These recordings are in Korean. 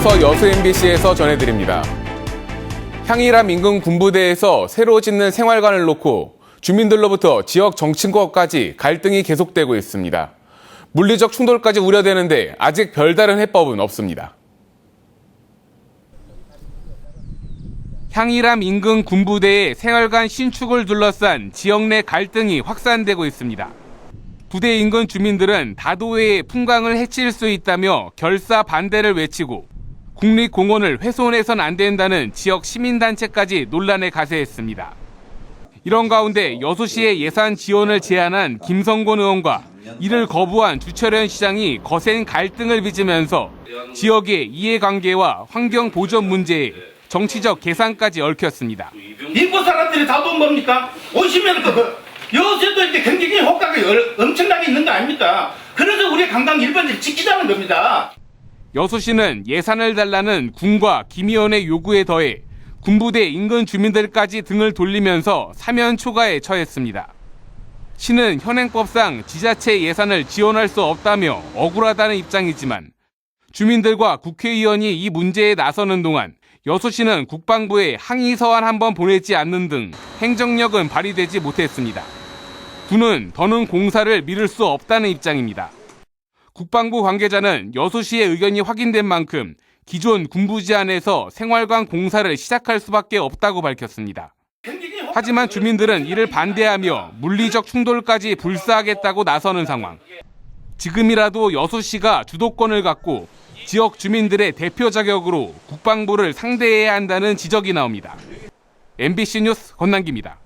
이어서 여수 MBC에서 전해드립니다. 향일암 인근 군부대에서 새로 짓는 생활관을 놓고 주민들로부터 지역 정치권까지 갈등이 계속되고 있습니다. 물리적 충돌까지 우려되는데 아직 별다른 해법은 없습니다. 향일암 인근 군부대의 생활관 신축을 둘러싼 지역 내 갈등이 확산되고 있습니다. 부대 인근 주민들은 다도해의 풍광을 해칠 수 있다며 결사 반대를 외치고 국립공원을 훼손해선 안 된다는 지역 시민단체까지 논란에 가세했습니다. 이런 가운데 여수시의 예산 지원을 제안한 김성곤 의원과 이를 거부한 주철현 시장이 거센 갈등을 빚으면서 지역의 이해관계와 환경 보전 문제에 정치적 계산까지 얽혔습니다. 일본 사람들이 다돈 뭡니까? 오시면 그 여수에도 이렇게 경쟁이 효과가 열- 엄청나게 있는 거 아닙니까? 그래서 우리 관광 일반들이 지키자는 겁니다. 여수시는 예산을 달라는 군과 김 의원의 요구에 더해 군부대 인근 주민들까지 등을 돌리면서 사면 초과에 처했습니다. 시는 현행법상 지자체 예산을 지원할 수 없다며 억울하다는 입장이지만 주민들과 국회의원이 이 문제에 나서는 동안 여수시는 국방부에 항의 서한 한 번 보내지 않는 등 행정력은 발휘되지 못했습니다. 군은 더는 공사를 미룰 수 없다는 입장입니다. 국방부 관계자는 여수시의 의견이 확인된 만큼 기존 군부지 안에서 생활관 공사를 시작할 수밖에 없다고 밝혔습니다. 하지만 주민들은 이를 반대하며 물리적 충돌까지 불사하겠다고 나서는 상황. 지금이라도 여수시가 주도권을 갖고 지역 주민들의 대표 자격으로 국방부를 상대해야 한다는 지적이 나옵니다. MBC 뉴스 권남기입니다.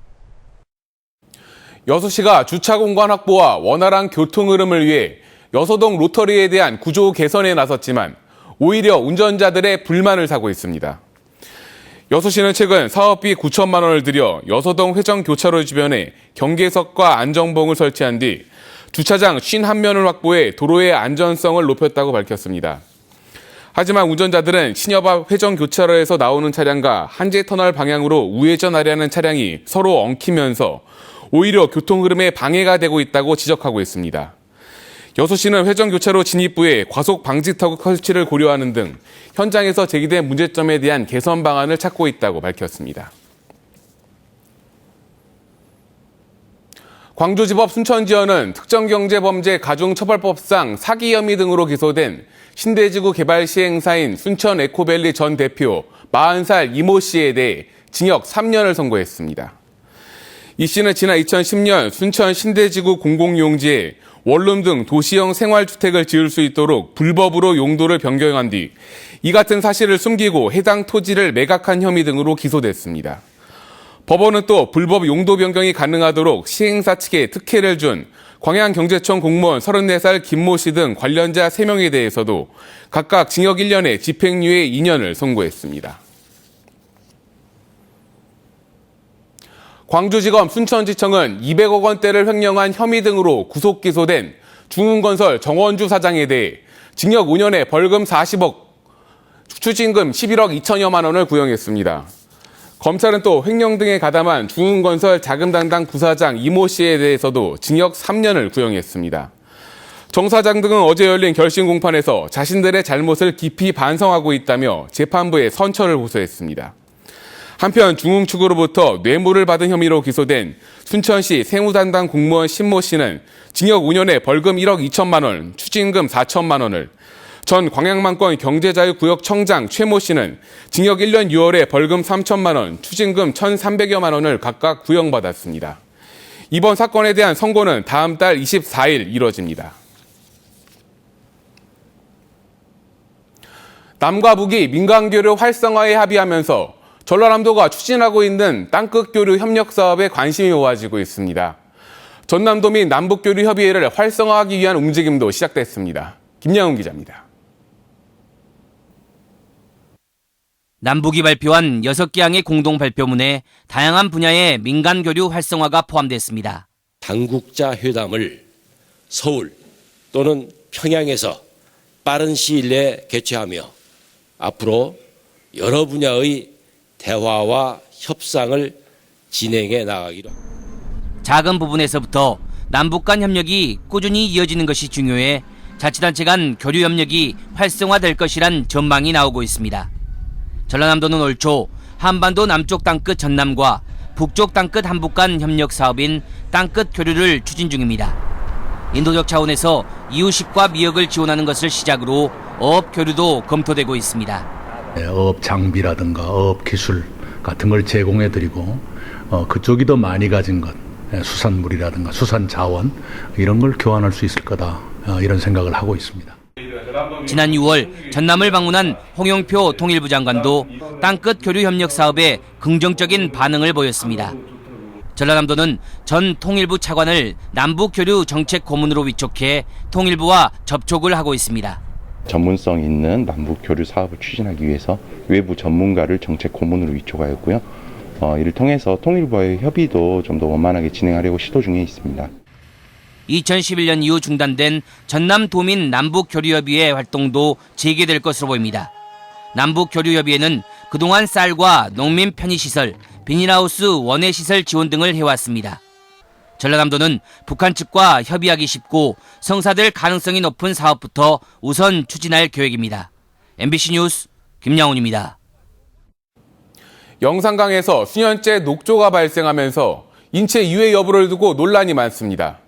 여수시가 주차 공간 확보와 원활한 교통 흐름을 위해 여서동 로터리에 대한 구조 개선에 나섰지만 오히려 운전자들의 불만을 사고 있습니다. 여수시는 최근 사업비 9천만 원을 들여 여서동 회전 교차로 주변에 경계석과 안정봉을 설치한 뒤 주차장 51면을 확보해 도로의 안전성을 높였다고 밝혔습니다. 하지만 운전자들은 신협 앞 회전 교차로에서 나오는 차량과 한재 터널 방향으로 우회전하려는 차량이 서로 엉키면서 오히려 교통 흐름에 방해가 되고 있다고 지적하고 있습니다. 여수시는 회전 교차로 진입 부에 과속 방지턱 설치를 고려하는 등 현장에서 제기된 문제점에 대한 개선 방안을 찾고 있다고 밝혔습니다. 광주지법 순천지원은 특정경제범죄 가중처벌법상 사기 혐의 등으로 기소된 신대지구 개발 시행사인 순천 에코밸리 전 대표 40살 이모 씨에 대해 징역 3년을 선고했습니다. 이 씨는 지난 2010년 순천 신대지구 공공용지에 원룸 등 도시형 생활주택을 지을 수 있도록 불법으로 용도를 변경한 뒤 이 같은 사실을 숨기고 해당 토지를 매각한 혐의 등으로 기소됐습니다. 법원은 또 불법 용도 변경이 가능하도록 시행사 측에 특혜를 준 광양경제청 공무원 34살 김모 씨 등 관련자 3명에 대해서도 각각 징역 1년에 집행유예 2년을 선고했습니다. 광주지검 순천지청은 200억 원대를 횡령한 혐의 등으로 구속 기소된 중흥건설 정원주 사장에 대해 징역 5년에 벌금 40억, 추징금 11억 2천여만 원을 구형했습니다. 검찰은 또 횡령 등에 가담한 중흥건설 자금 담당 부사장 이모 씨에 대해서도 징역 3년을 구형했습니다. 정 사장 등은 어제 열린 결심 공판에서 자신들의 잘못을 깊이 반성하고 있다며 재판부에 선처를 호소했습니다. 한편 중흥 측으로부터 뇌물을 받은 혐의로 기소된 순천시 세무담당 공무원 신모 씨는 징역 5년에 벌금 1억 2천만 원, 추징금 4천만 원을, 전 광양만권 경제자유구역 청장 최모 씨는 징역 1년 6월에 벌금 3천만 원, 추징금 1,300여만 원을 각각 구형받았습니다. 이번 사건에 대한 선고는 다음 달 24일 이뤄집니다. 남과 북이 민간교류 활성화에 합의하면서 전라남도가 추진하고 있는 땅끝 교류 협력 사업에 관심이 모아지고 있습니다. 전남도 및 남북교류 협의회를 활성화하기 위한 움직임도 시작됐습니다. 김양훈 기자입니다. 남북이 발표한 6개 항의 공동 발표문에 다양한 분야의 민간 교류 활성화가 포함됐습니다. 당국자 회담을 서울 또는 평양에서 빠른 시일 내에 개최하며 앞으로 여러 분야의 대화와 협상을 진행해 나가기로. 작은 부분에서부터 남북 간 협력이 꾸준히 이어지는 것이 중요해 자치단체 간 교류 협력이 활성화될 것이란 전망이 나오고 있습니다. 전라남도는 올 초 한반도 남쪽 땅끝 전남과 북쪽 땅끝 한북 간 협력 사업인 땅끝 교류를 추진 중입니다. 인도적 차원에서 이웃식과 미역을 지원하는 것을 시작으로 어업 교류도 검토되고 있습니다. 네, 어업 장비라든가 어업 기술 같은 걸 제공해 드리고 어, 그쪽이 더 많이 가진 것 예, 수산물이라든가 수산 자원 이런 걸 교환할 수 있을 거다 어, 이런 생각을 하고 있습니다. 지난 6월 전남을 방문한 홍영표 통일부 장관도 땅끝 교류 협력 사업에 긍정적인 반응을 보였습니다. 전라남도는 전 통일부 차관을 남북 교류 정책 고문으로 위촉해 통일부와 접촉을 하고 있습니다. 전문성 있는 남북 교류 사업을 추진하기 위해서 외부 전문가를 정책 고문으로 위촉하였고요. 어, 이를 통해서 통일부와의 협의도 좀 더 원만하게 진행하려고 시도 중에 있습니다. 2011년 이후 중단된 전남 도민 남북 교류협의회 활동도 재개될 것으로 보입니다. 남북 교류협의회는 그동안 쌀과 농민 편의시설, 비닐하우스 원예시설 지원 등을 해왔습니다. 전라남도는 북한 측과 협의하기 쉽고 성사될 가능성이 높은 사업부터 우선 추진할 계획입니다. MBC 뉴스 김양훈입니다. 영산강에서 수년째 녹조가 발생하면서 인체 유해 여부를 두고 논란이 많습니다.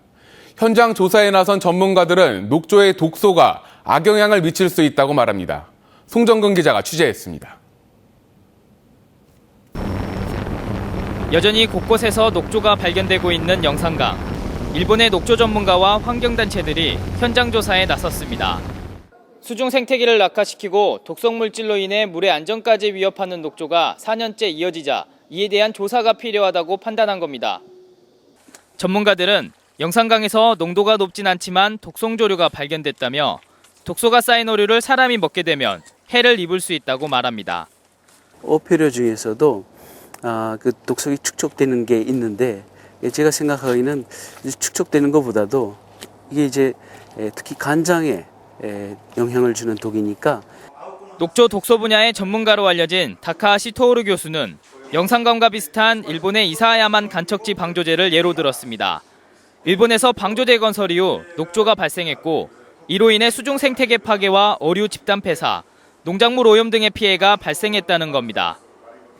현장 조사에 나선 전문가들은 녹조의 독소가 악영향을 미칠 수 있다고 말합니다. 송정근 기자가 취재했습니다. 여전히 곳곳에서 녹조가 발견되고 있는 영산강. 일본의 녹조 전문가와 환경단체들이 현장 조사에 나섰습니다. 수중 생태계를 낙하시키고 독성 물질로 인해 물의 안전까지 위협하는 녹조가 4년째 이어지자 이에 대한 조사가 필요하다고 판단한 겁니다. 전문가들은 영산강에서 농도가 높진 않지만 독성 조류가 발견됐다며 독소가 쌓인 오류를 사람이 먹게 되면 해를 입을 수 있다고 말합니다. 어패류 중에서도 아, 그 독성이 축적되는 게 있는데 예, 제가 생각하기에는 축적되는 것보다도 이게 이제 예, 특히 간장에 예, 영향을 주는 독이니까 녹조 독소 분야의 전문가로 알려진 다카하시 토오르 교수는 영산강과 비슷한 일본의 이사야만 간척지 방조제를 예로 들었습니다. 일본에서 방조제 건설 이후 녹조가 발생했고 이로 인해 수중 생태계 파괴와 어류 집단 폐사, 농작물 오염 등의 피해가 발생했다는 겁니다.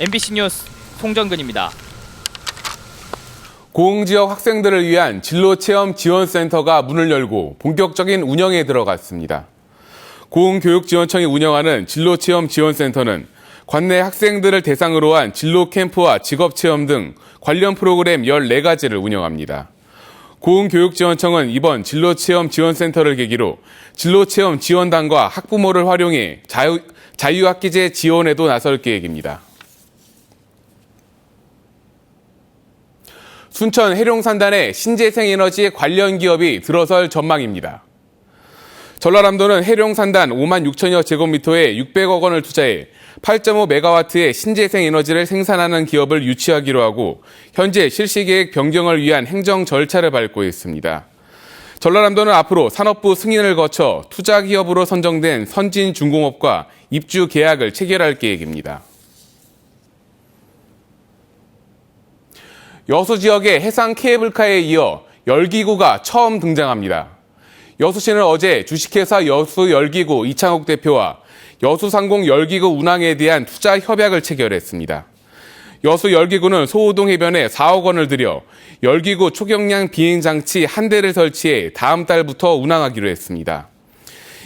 MBC 뉴스 송정근입니다. 고흥지역 학생들을 위한 진로체험 지원센터가 문을 열고 본격적인 운영에 들어갔습니다. 고흥교육지원청이 운영하는 진로체험 지원센터는 관내 학생들을 대상으로 한 진로 캠프와 직업체험 등 관련 프로그램 14가지를 운영합니다. 고흥교육지원청은 이번 진로체험 지원센터를 계기로 진로체험 지원단과 학부모를 활용해 자유, 자유학기제 지원에도 나설 계획입니다. 순천 해룡산단에 신재생 에너지 관련 기업이 들어설 전망입니다. 전라남도는 해룡산단 5만 6천여 제곱미터에 600억 원을 투자해 8.5메가와트의 신재생 에너지를 생산하는 기업을 유치하기로 하고 현재 실시 계획 변경을 위한 행정 절차를 밟고 있습니다. 전라남도는 앞으로 산업부 승인을 거쳐 투자 기업으로 선정된 선진 중공업과 입주 계약을 체결할 계획입니다. 여수 지역의 해상 케이블카에 이어 열기구가 처음 등장합니다. 여수시는 어제 주식회사 여수 열기구 이창욱 대표와 여수상공 열기구 운항에 대한 투자 협약을 체결했습니다. 여수 열기구는 소우동 해변에 4억 원을 들여 열기구 초경량 비행장치 한 대를 설치해 다음 달부터 운항하기로 했습니다.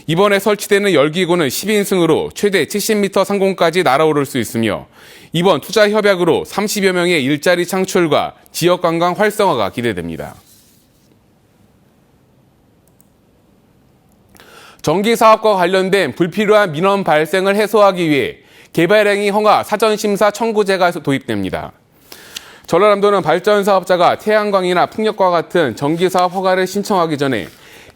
이번에 설치되는 열기구는 10인승으로 최대 70m 상공까지 날아오를 수 있으며 이번 투자 협약으로 30여 명의 일자리 창출과 지역 관광 활성화가 기대됩니다. 전기 사업과 관련된 불필요한 민원 발생을 해소하기 위해 개발행위 허가 사전심사 청구제가 도입됩니다. 전라남도는 발전 사업자가 태양광이나 풍력과 같은 전기 사업 허가를 신청하기 전에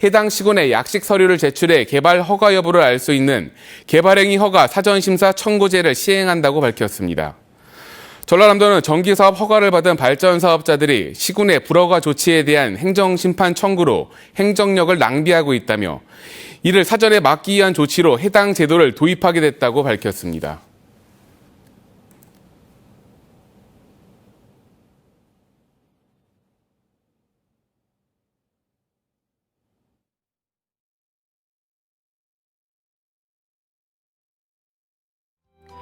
해당 시군에 약식 서류를 제출해 개발 허가 여부를 알 수 있는 개발행위 허가 사전심사 청구제를 시행한다고 밝혔습니다. 전라남도는 전기사업 허가를 받은 발전 사업자들이 시군의 불허가 조치에 대한 행정심판 청구로 행정력을 낭비하고 있다며 이를 사전에 막기 위한 조치로 해당 제도를 도입하게 됐다고 밝혔습니다.